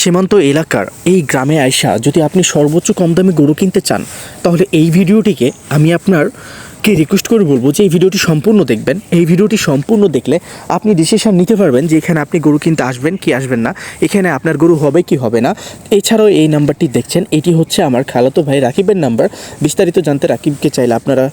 সীমান্ত এলাকার এই গ্রামে আয়সা যদি আপনি সর্বোচ্চ কম দামে গরু কিনতে চান, তাহলে এই ভিডিওটিকে আমি আপনার কে রিকোয়েস্ট করে বলব যে এই ভিডিওটি সম্পূর্ণ দেখবেন। এই ভিডিওটি সম্পূর্ণ দেখলে আপনি ডিসিশন নিতে পারবেন যে এখানে আপনি গরু কিনতে আসবেন কি আসবেন না, এখানে আপনার গরু হবে কি হবে না। এছাড়াও এই নাম্বারটি দেখছেন, এটি হচ্ছে আমার খালাতো ভাই রাকিবের নাম্বার। বিস্তারিত জানতে রাকিবকে চাইলে আপনারা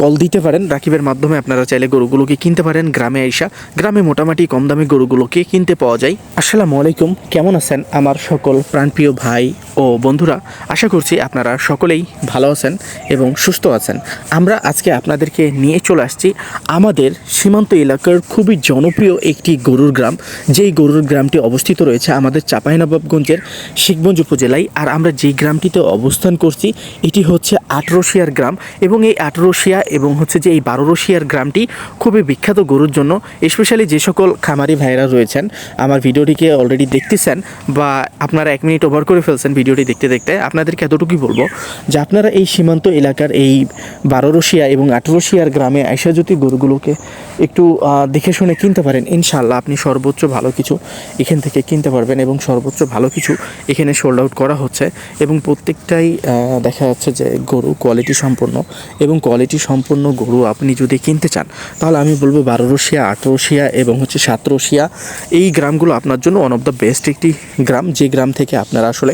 কল দিতে পারেন। রাকিবের মাধ্যমে আপনারা চাইলে গরুগুলোকে কিনতে পারেন গ্রামে আইসা। গ্রামে মোটামুটি কম দামে গরুগুলোকে কিনতে পাওয়া যায়। আসসালামু আলাইকুম, কেমন আছেন আমার সকল প্রাণপ্রিয় ভাই ও বন্ধুরা? আশা করছি আপনারা সকলেই ভালো আছেন এবং সুস্থ আছেন। আমরা আজকে আপনাদেরকে নিয়ে চলে আসছি। আমাদের সীমান্ত এলাকার খুবই জনপ্রিয় একটি গরুর গ্রাম। যেই গরুর গ্রামটি অবস্থিত রয়েছে আমাদের চাঁপাইনবাবগঞ্জের শিখগঞ্জ উপজেলায়। আর আমরা যেই গ্রামটিতে অবস্থান করছি, এটি হচ্ছে আটরশিয়ার গ্রাম। এবং এই আটরশিয়া এবং হচ্ছে যে এই বারোরশিয়ার গ্রামটি খুবই বিখ্যাত গরুর জন্য স্পেশালি যে সকল খামারি ভাইরা রয়েছেন। আমার ভিডিওটিকে অলরেডি দেখতেছেন বা আপনারা এক মিনিট ওভার করে ফেলছেন ভিডিওটি দেখতে দেখতে। আপনাদেরকে এতটুকুই বলব যে আপনারা এই সীমান্ত এলাকার এই বারোরশিয়া এবং আঠেরোশিয়ার গ্রামে আইসা যদি গরুগুলোকে একটু দেখে শুনে কিনতে পারেন। ইনশাল্লাহ আপনি সর্বোচ্চ ভালো কিছু এখান থেকে কিনতে পারবেন এবং সর্বোচ্চ ভালো কিছু এখানে সোল্ড আউট করা হচ্ছে এবং প্রত্যেকটাই দেখা যাচ্ছে যে গরু কোয়ালিটি সম্পন্ন এবং কোয়ালিটি সম্পন্ন গরু আপনি যদি কিনতে চান, তাহলে আমি বলব বারোরশিয়া আঠেরোশিয়া এবং হচ্ছে সাতরশিয়া এই গ্রামগুলো আপনার জন্য ওয়ান অফ দ্য বেস্ট একটি গ্রাম, যে গ্রাম থেকে আপনারা আসলে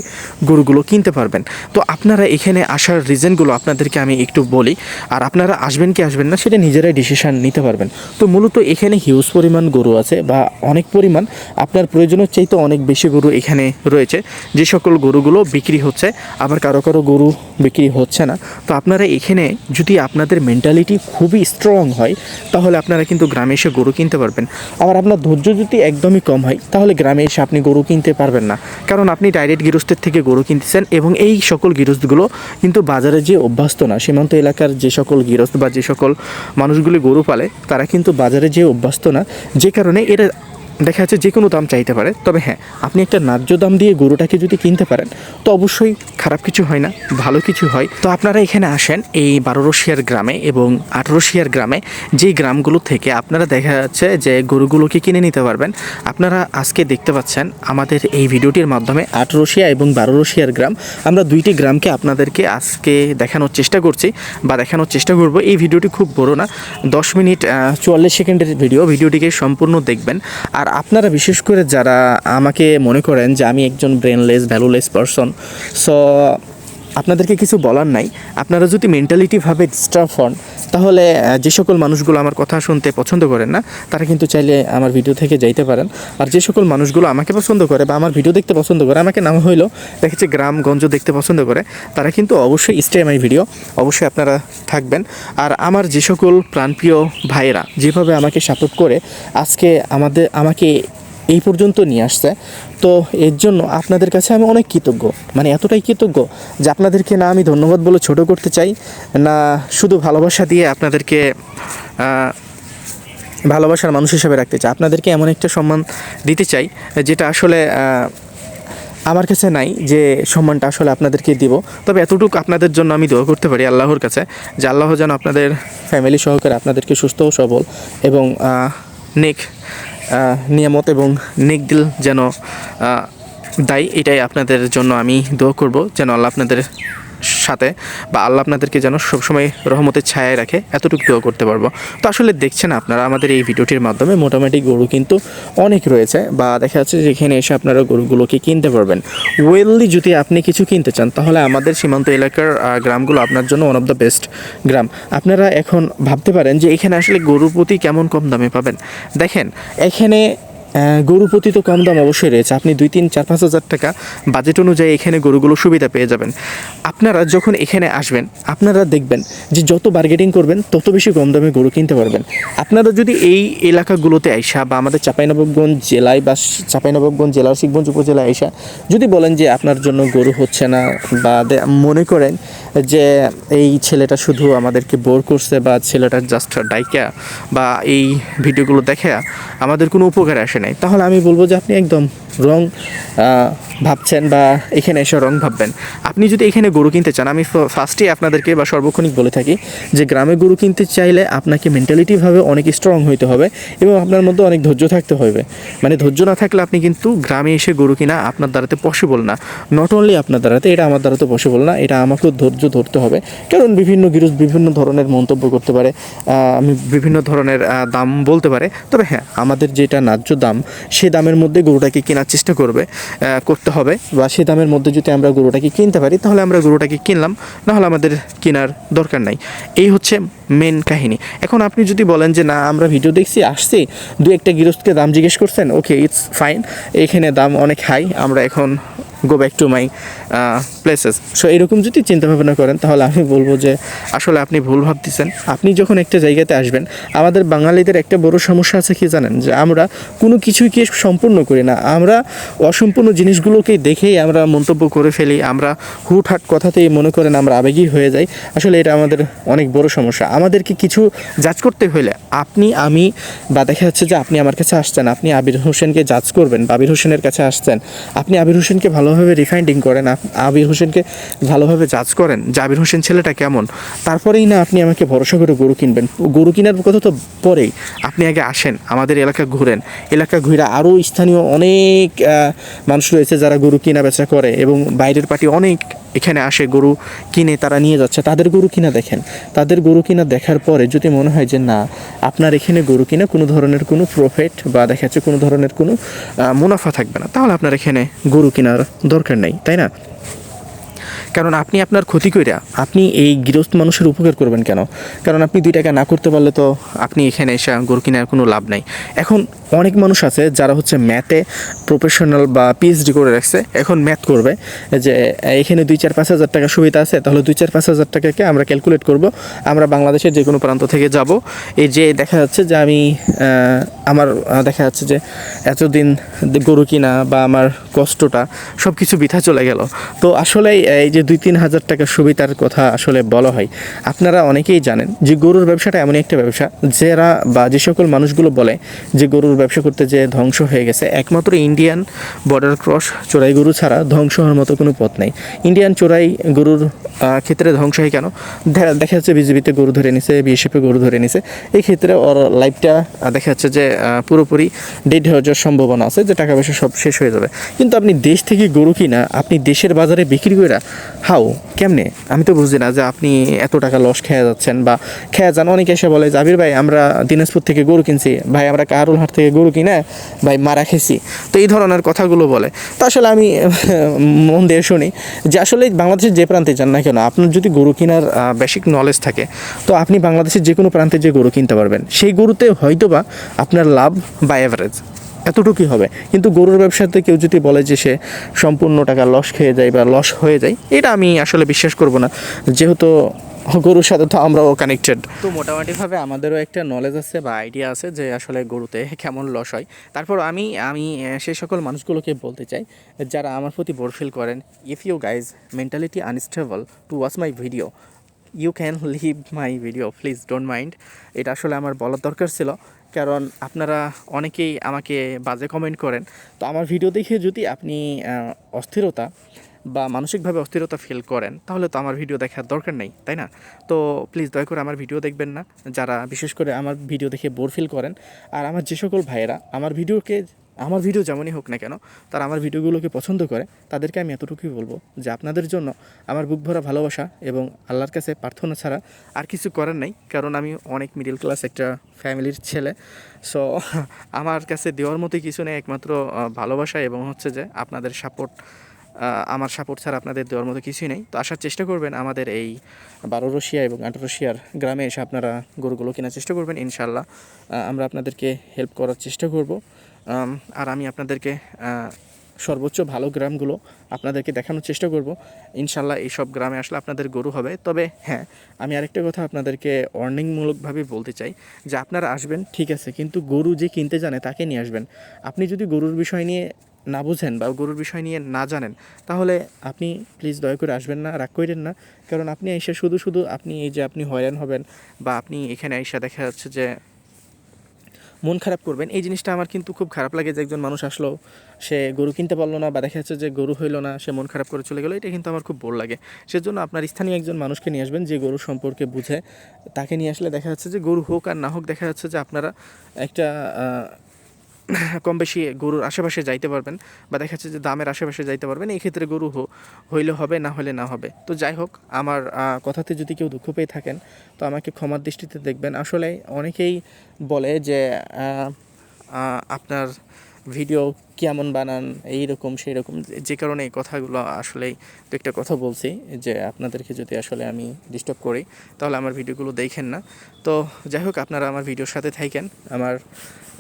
গরুগুলো কিনতে পারবেন। তো আপনারা এখানে আসার রিজনগুলো আপনাদেরকে আমি একটু বলি। আর আপনারা আসবেন কি আসবেন না, সেটা নিজেরাই ডিসিশান নিতে পারবেন। তো মূলত এখানে হিউজ পরিমাণ গরু আছে বা অনেক পরিমাণ। আপনার প্রয়োজনের চাইতে অনেক বেশি গরু এখানে রয়েছে। যে সকল গরুগুলো বিক্রি হচ্ছে, আবার কারও কারও গরু বিক্রি হচ্ছে না। তো আপনারা এখানে যদি আপনাদের মেন্টালিটি খুবই স্ট্রং হয়, তাহলে আপনারা কিন্তু গ্রামে এসে গরু কিনতে পারবেন। আবার আপনার ধৈর্য যদি একদমই কম হয়, তাহলে গ্রামে এসে আপনি গরু কিনতে পারবেন না। কারণ আপনি ডাইরেক্ট গৃহস্থের থেকে গরু কিনতেছেন এবং এই সকল গৃহস্থগুলো কিন্তু বাজারে যে অভ্যস্ত না, সীমান্ত এলাকার যে সকল গৃহস্থ বা যে সকল মানুষগুলি গরু পালে, তারা কিন্তু বাজারে যে অভ্যস্ত না। যে কারণে এরা দেখা যাচ্ছে যে কোনো দাম চাইতে পারে। তবে হ্যাঁ আপনি একটা ন্যায্য দাম দিয়ে গরুটাকে যদি কিনতে পারেন, তো অবশ্যই খারাপ কিছু হয় না, ভালো কিছু হয়। তো আপনারা এখানে আসেন এই বারোরশিয়ার গ্রামে এবং আঠেরোশিয়ার গ্রামে যেই গ্রামগুলো থেকে আপনারা দেখা যাচ্ছে যে গরুগুলোকে কিনে নিতে পারবেন। আপনারা আজকে দেখতে পাচ্ছেন আমাদের এই ভিডিওটির মাধ্যমে আঠেরোশিয়া এবং বারোরশিয়ার গ্রাম। আমরা দুইটি গ্রামকে আপনাদেরকে আজকে দেখানোর চেষ্টা করছি বা দেখানোর চেষ্টা করব। এই ভিডিওটি খুব বড় না, দশ মিনিট চুয়াল্লিশ সেকেন্ডের ভিডিও। ভিডিওটিকে সম্পূর্ণ দেখবেন। আর আপনারা বিশেষ করে যারা আমাকে মনে করেন যে আমি একজন ব্রেনলেস ভ্যালুলেস পারসন সো আপনাদেরকে কিছু বলার নাই। আপনারা যদি মেন্টালিটিভাবে ডিস্টার্ব হন, তাহলে যে সকল মানুষগুলো আমার কথা শুনতে পছন্দ করেন না, তারা কিন্তু চাইলে আমার ভিডিও থেকে যাইতে পারেন। আর যে সকল মানুষগুলো আমাকে পছন্দ করে বা আমার ভিডিও দেখতে পছন্দ করে, আমাকে নাম হইল দেখেছে গ্রামগঞ্জ দেখতে পছন্দ করে, তারা কিন্তু অবশ্যই স্টে মাই ভিডিও অবশ্যই আপনারা থাকবেন। আর আমার যে সকল প্রাণপ্রিয় ভাইয়েরা, যেভাবে আমাকে সাপোর্ট করে, আজকে আমাদের, আমাকে এই পর্যন্ত নিয়ে আসছে। তো এর জন্য আপনাদের কাছে আমি অনেক কৃতজ্ঞ। মানে এতটাই কৃতজ্ঞ যে আপনাদেরকে না আমি ধন্যবাদ বলে ছোট করতে চাই, না শুধু ভালোবাসা দিয়ে আপনাদেরকে ভালোবাসার মানুষ হিসেবে রাখতে চাই। আপনাদেরকে এমন একটা সম্মান দিতে চাই যেটা আসলে আমার কাছে নাই যে সম্মানটা আসলে আপনাদেরকে দিব। তবে এতটুকু আপনাদের জন্য আমি দোয়া করতে পারি আল্লাহর কাছে যে আল্লাহ যেন আপনাদের ফ্যামিলি সহকারে আপনাদেরকে সুস্থ ও সবল এবং নেক নিয়ামত এবং নেকদিল যেন দায়ী। এটাই আপনাদের জন্য আমি দোয়া করব যেন আল্লাহ আপনাদের সাথে বা আল্লাহ আপনাদেরকে যেন সবসময় রহমতের ছায়ায় রাখে, এতটুকু দোয়া করতে পারব। তো আসলে দেখছেন আপনারা, আমাদের এই ভিডিওটির মাধ্যমে মোটামুটি গরু কিন্তু অনেক রয়েছে বা দেখা যাচ্ছে যে এখানে এসে আপনারা গরুগুলোকে কিনতে পারবেন। ওয়েললি যদি আপনি কিছু কিনতে চান, তাহলে আমাদের সীমান্ত এলাকার গ্রামগুলো আপনার জন্য ওয়ান অফ দ্য বেস্ট গ্রাম। আপনারা এখন ভাবতে পারেন যে এখানে আসলে গরুর প্রতি কেমন কম দামে পাবেন। দেখেন, এখানে গরু প্রতি তো কম দাম অবশ্যই রয়েছে। আপনি দুই, তিন, চার, পাঁচ হাজার টাকা বাজেট অনুযায়ী এখানে গরুগুলো সুবিধা পেয়ে যাবেন। আপনারা যখন এখানে আসবেন, আপনারা দেখবেন যে যত বার্গেটিং করবেন, তত বেশি কম দামে গরু কিনতে পারবেন। আপনারা যদি এই এলাকাগুলোতে আইসা বা আমাদের চাঁপাইনবাবগঞ্জ জেলায় বা চাঁপাইনবাবগঞ্জ জেলার শিখগঞ্জ উপজেলায় আইসা যদি বলেন যে আপনার জন্য গরু হচ্ছে না বা মনে করেন যে এই ছেলেটা শুধু আমাদেরকে বোর করছে বা ছেলেটার জাস্ট ডাইকা বা এই ভিডিওগুলো দেখে আমাদের কোনো উপকারে আসে নাই। তাহলে আমি বলব যে আপনি একদম রং ভাবছেন বা এখানে এসে রং ভাববেন। আপনি যদি এখানে গরু কিনতে চান আমি ফার্স্টেই আপনাদেরকে বা সর্বক্ষণিক বলে থাকি যে গ্রামে গরু কিনতে চাইলে আপনাকে মেন্টালিটিভাবে অনেক স্ট্রং হইতে হবে এবং আপনার মধ্যে অনেক ধৈর্য থাকতে হবে মানে ধৈর্য না থাকলে আপনি কিন্তু গ্রামে এসে গরু কিনা আপনার দ্বারাতে পসিবল না। নট অনলি আপনার দ্বারাতে এটা আমার দ্বারাতে পসিবল না এটা আমাকেও ধৈর্য ধরতে হবে। কারণ বিভিন্ন গিরুজ বিভিন্ন ধরনের মন্তব্য করতে পারে আমি বিভিন্ন ধরনের দাম বলতে পারে। তবে হ্যাঁ আমাদের যেটা ন্যায্য দাম সেই দামের মধ্যে গরুটাকে কেনার চেষ্টা করবে। আহ, করতে হবে বা সে দামের মধ্যে যদি আমরা গরুটাকে কিনতে পারি, তাহলে আমরা গরুটাকে কিনলাম, নাহলে আমাদের কেনার দরকার নাই। এই হচ্ছে মেন কাহিনী। এখন আপনি যদি বলেন যে, না, আমরা ভিডিও দেখছি, আসছি। দু একটা গৃহস্থকে দাম জিজ্ঞেস করছেন ওকে ইটস ফাইন এখানে দাম অনেক হাই আমরা এখন go back to my places so এরকম যদি চিন্তা ভাবনা করেন, তাহলে আমি বলব যে আসলে আপনি ভুল ভাবতেছেন। আপনি যখন একটা জায়গাতে আসবেন, আমাদের বাঙালিদের একটা বড় সমস্যা আছে কি জানেন? যে আমরা কোনো কিছুই কি সম্পূর্ণ করি না। আমরা অসম্পূর্ণ জিনিসগুলোকে দেখেই আমরা মন্তব্য করে ফেলি। আমরা হুটহাট কথাতেই মনে করেন আমরা আবেগী হয়ে যাই। আসলে এটা আমাদের অনেক বড় সমস্যা। আমাদেরকে কিছু জাজ করতে হলে আপনি, আমি বা দেখা যাচ্ছে যে আপনি আমার কাছে আসছেন, আপনি আবির হোসেনকে জাজ করবেন, বা আবির হোসেনের কাছে আসছেন। আপনি আবির হোসেনকে ভালোভাবে রিফাইন্ডিং করেন। আবির হোসেনকে ভালোভাবে জাজ করেন যে আবির হোসেন ছেলেটা কেমন? তারপরেই না আপনি আমাকে ভরসা করে গরু কিনবেন। গরু কেনার কথা তো পরেই। আপনি আগে আসেন, আমাদের এলাকা ঘুরেন। এলাকা ঘুরে আরও স্থানীয় অনেক মানুষ রয়েছে যারা গরু কেনা বেচা করে এবং বাইরের পার্টি অনেক এখানে আসে গরু কিনে তারা নিয়ে যাচ্ছে। তাদের গরু কিনা দেখেন। তাদের গরু কিনা দেখার পরে যদি মনে হয় যে না, আপনার এখানে গরু কিনা কোনো ধরনের কোনো প্রফিট বা দেখা যাচ্ছে কোনো ধরনের কোনো মুনাফা থাকবে না, তাহলে আপনার এখানে গরু কেনার দরকার নেই, তাই না? কারণ আপনি আপনার ক্ষতি কইরা আপনি এই গৃহস্থ মানুষের উপকার করবেন কেন? কারণ আপনি দুই টাকা না করতে পারলে তো আপনি এখানে এসে গরু কেনার কোনো লাভ নাই। এখন অনেক মানুষ আছে যারা হচ্ছে ম্যাথে প্রফেশনাল বা পিএইচডি করে রাখছে। এখন ম্যাথ করবে যে, এখানে দুই চার পাঁচ হাজার টাকা সুবিধা আছে, তাহলে দুই চার পাঁচ হাজার টাকাকে আমরা ক্যালকুলেট করব। আমরা বাংলাদেশের যে কোনো প্রান্ত থেকে যাব। এই যে দেখা যাচ্ছে যে আমি আমার দেখা যাচ্ছে যে এতদিন গরু কিনা বা আমার কষ্টটা সব কিছু বৃথা চলে গেল। তো আসলে এই যে দুই তিন হাজার টাকা সুবিধার কথা আসলে বলা হয়, আপনারা অনেকেই জানেন যে গরুর ব্যবসাটা এমন একটা ব্যবসা। যারা বা যে সকল মানুষগুলো বলে যে গরুর ব্যবসা করতে যে ধ্বংস হয়ে গেছে, একমাত্র ইন্ডিয়ান বর্ডার ক্রস চোরাই গরু ছাড়া ধ্বংস হওয়ার মতো কোনো পথ নেই। ইন্ডিয়ান চোরাই গরুর ক্ষেত্রে ধ্বংস হয় কেন? দেখা যাচ্ছে বিজেপিতে গরু ধরে নিছে বিএসএফে গরু ধরে নিছে। এই ক্ষেত্রে ওর লাইফটা দেখা যাচ্ছে যে পুরোপুরি ডেড হয়ে যাওয়ার সম্ভাবনা আছে যে টাকা পয়সা সব শেষ হয়ে যাবে। কিন্তু আপনি দেশ থেকে গরু কিনা, আপনি দেশের বাজারে বিক্রি করে হাও, কেমনে? আমি তো বুঝি না যে আপনি এত টাকা লস খেয়ে যাচ্ছেন বা খেয়ে যান। অনেকে এসে বলে, জাবির ভাই, আমরা দিনাজপুর থেকে গরু কিনছি। ভাই, আমরা কারুল হাট থেকে গরু কিনে, ভাই, মারা খেয়েছি। তো এই ধরনের কথাগুলো বলে। তো আসলে আমি, মন দিয়ে শুনি যে আসলে বাংলাদেশের যে প্রান্তে যান না কেন, আপনার যদি গরু কেনার বেসিক নলেজ থাকে, তো আপনি বাংলাদেশের যে কোনো প্রান্তে যে গরু কিনতে পারবেন। সেই গরুতে হয়তোবা আপনার লাভ বা অ্যাভারেজ এতটুকুই হবে। কিন্তু গরুর ব্যবসাতে কেউ যদি বলে যে সে সম্পূর্ণ টাকা লস খেয়ে যায় বা লস হয়ে যায়, এটা আমি আসলে বিশ্বাস করব না। যেহেতু গরুর সাথে তো আমরাও কানেক্টেড তো মোটামুটিভাবে আমাদেরও একটা নলেজ আছে বা আইডিয়া আছে যে আসলে গরুতে কেমন লস হয়। তারপর আমি আমি সেই সকল মানুষগুলোকে বলতে চাই, যারা আমার প্রতি বোরফিল করেন if you guys mentality unstable to watch my video you can leave my video please don't mind এটা আসলে আমার বলার দরকার ছিল। কারণ আপনারা অনেকেই আমাকে বাজে কমেন্ট করেন। তো আমার ভিডিও দেখে যদি আপনি অস্থিরতা বা মানসিকভাবে অস্থিরতা ফিল করেন, তাহলে তো আমার ভিডিও দেখার দরকার নেই, তাই না? তো প্লিজ দয়া করে আমার ভিডিও দেখবেন না। যারা, বিশেষ করে আমার ভিডিও দেখে বোর ফিল করেন, আর আমার যে সকল ভাইয়েরা, আমার ভিডিওকে আমার ভিডিও যেমনই হোক না কেন, তারা আমার ভিডিওগুলোকে পছন্দ করে, তাদেরকে আমি এতটুকুই বলব যে আপনাদের জন্য আমার বুক ভরা ভালোবাসা এবং আল্লাহর কাছে প্রার্থনা ছাড়া আর কিছু করার নাই, কারণ আমি অনেক মিডিল ক্লাস একটা ফ্যামিলির ছেলে। সো আমার কাছে দেওয়ার মতো কিছু নেই, একমাত্র ভালোবাসা এবং হচ্ছে যে আপনাদের সাপোর্ট আমার সাপোর্ট ছাড়া আপনাদের দেওয়ার মতো কিছুই নেই। তো আসার চেষ্টা করবেন আমাদের এই বারো রশিয়া এবং আঠারো রশিয়ার গ্রামে এসে আপনারা গরুগুলো কেনার চেষ্টা করবেন ইনশাল্লাহ আমরা আপনাদেরকে হেল্প করার চেষ্টা করব। আর আমি আপনাদেরকে সর্বোচ্চ ভালো গ্রামগুলো আপনাদেরকে দেখানোর চেষ্টা করব। ইনশাল্লাহ এইসব গ্রামে আসলে আপনাদের গরু হবে। তবে হ্যাঁ আমি আরেকটা কথা আপনাদেরকে ওয়ার্নিংমূলকভাবে বলতে চাই যে আপনারা আসবেন, ঠিক আছে, কিন্তু গরু যে কিনতে জানে তাকে নিয়ে আসবেন। আপনি যদি গরুর বিষয় নিয়ে না বুঝেন বা গরুর বিষয় নিয়ে না জানেন, তাহলে আপনি প্লিজ দয়া করে আসবেন না, রাগ করেন না। কারণ আপনি এসে শুধু শুধু আপনি এই যে আপনি হয়রান হবেন বা আপনি এখানে এসে দেখা যাচ্ছে যে মন খারাপ করবেন। এই জিনিসটা আমার কিন্তু খুব খারাপ লাগে যে একজন মানুষ আসলো, সে গরু কিনতে পারল না বা দেখা যাচ্ছে যে গরু হইল না, সে মন খারাপ করে চলে গেলো, এটা কিন্তু আমার খুব বোর লাগে। সেজন্য আপনার স্থানীয় একজন মানুষকে নিয়ে আসবেন যে গরু সম্পর্কে বুঝে। তাকে নিয়ে আসলে দেখা যাচ্ছে যে গরু হোক আর না হোক, দেখা যাচ্ছে যে আপনারা একটা কম বেশি গরুর আশেপাশে যাইতে পারবেন বা দেখা যাচ্ছে যে দামের আশেপাশে যাইতে পারবেন, এই ক্ষেত্রে গরু হইলে হবে, না হলে না হবে। তো যাই হোক, আমার কথাতে যদি কেউ দুঃখ পেয়ে থাকেন, তো আমাকে ক্ষমার দৃষ্টিতে দেখবেন। আসলে অনেকেই বলে যে আপনার ভিডিও কেমন বানান এই রকম সেই রকম যে- যে কারণে এই কথাগুলো আসলেই দু একটা কথা বলছি, যে আপনাদেরকে যদি আসলে আমি ডিস্টার্ব করি, তাহলে আমার ভিডিওগুলো দেখেন না। তো যাই হোক, আপনারা আমার ভিডিওর সাথে থাকেন। আমার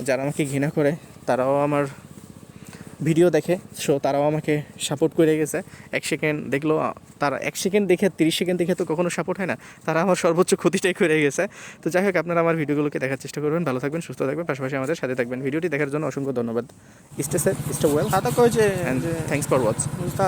যারা আমাকে ঘৃণা করে, তারাও আমার ভিডিও দেখে সো তারাও আমাকে সাপোর্ট করে গেছে। এক সেকেন্ড দেখল তারা এক সেকেন্ড দেখে তিরিশ সেকেন্ড দেখে তো কখনো সাপোর্ট হয় না। তারা আমার সর্বোচ্চ ক্ষতিটাই করে গেছে। তো যাই হোক আপনারা আমার ভিডিওগুলোকে দেখার চেষ্টা করবেন। ভালো থাকবেন সুস্থ থাকবেন পাশাপাশি আমাদের সাথে থাকবেন। ভিডিওটি দেখার জন্য অসংখ্য ধন্যবাদ। Stay safe stay well thanks for watch তা